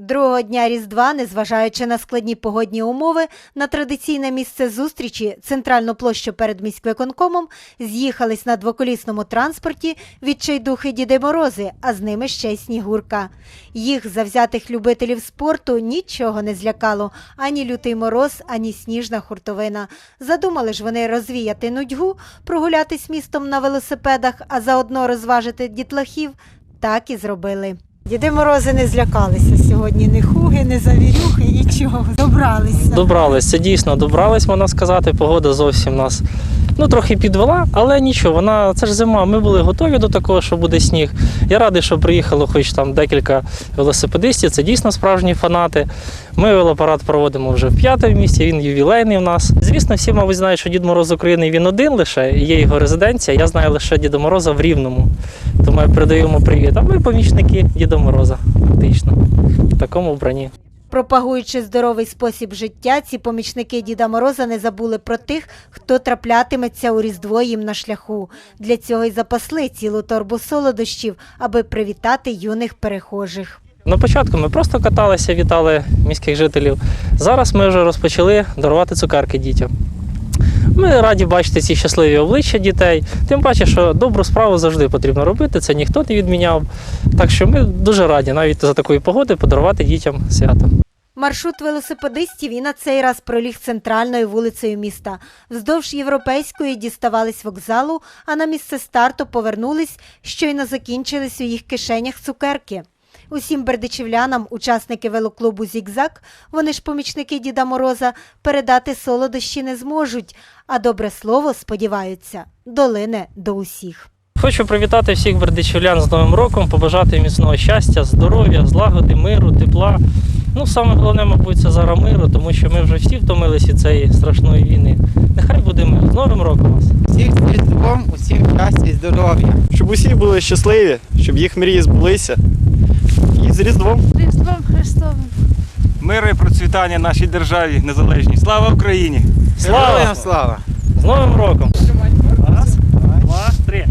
Другого дня Різдва, незважаючи на складні погодні умови, на традиційне місце зустрічі центральну площу перед міськвиконкомом з'їхались на двоколісному транспорті відчайдухи Діди Морози, а з ними ще й Снігурка. Їх завзятих любителів спорту нічого не злякало ані лютий мороз, ані сніжна хуртовина. Задумали ж вони розвіяти нудьгу, прогулятись містом на велосипедах, а заодно розважити дітлахів. Так і зробили. Діди Морози не злякалися сьогодні, ні хуги, ні завірюхи, нічого. Добралися. Добралися, дійсно добрались, можна сказати. Погода зовсім нас ну, трохи підвела, але нічого, вона це ж зима. Ми були готові до такого, що буде сніг. Я радий, що приїхало хоч там декілька велосипедистів. Це дійсно справжні фанати. Ми велопарад проводимо вже в п'яте місті, він ювілейний в нас. Звісно, всі, мабуть, знають, що Дід Мороз України він один лише, є його резиденція. Я знаю лише Діда Мороза в Рівному. Тому я передаю йому привіт. А ми помічники Діда Мороза, фактично, в такому вбранні. Пропагуючи здоровий спосіб життя, ці помічники Діда Мороза не забули про тих, хто траплятиметься у Різдво їм на шляху. Для цього й запасли цілу торбу солодощів, аби привітати юних перехожих. На початку ми просто каталися, вітали міських жителів. Зараз ми вже розпочали дарувати цукерки дітям. Ми раді бачити ці щасливі обличчя дітей. Тим паче, що добру справу завжди потрібно робити, це ніхто не відміняв. Так що ми дуже раді навіть за такої погоди подарувати дітям свято. Маршрут велосипедистів і на цей раз проліг центральною вулицею міста. Вздовж європейської діставались вокзалу, а на місце старту повернулись, щойно закінчились у їх кишенях цукерки. Усім бердичівлянам, учасники велоклубу Зігзаг, вони ж помічники Діда Мороза, передати солодощі не зможуть, а добре слово, сподіваються, долине до усіх. Хочу привітати всіх бердичівлян з Новим роком, побажати міцного щастя, здоров'я, злагоди, миру, тепла. Ну, саме головне, мабуть, це зараз миру, тому що ми вже всі втомилися цієї страшної війни. Нехай буде мир. З Новим роком вас! Всіх з Різдвом, усім щастя і здоров'я. щоб усі були щасливі, щоб їх мрії збулися. І з Різдвом. Різдвом Христовим. Миру і процвітання нашій державі незалежній. Слава Україні! Слава! Слава! З Новим роком! Раз, два, три.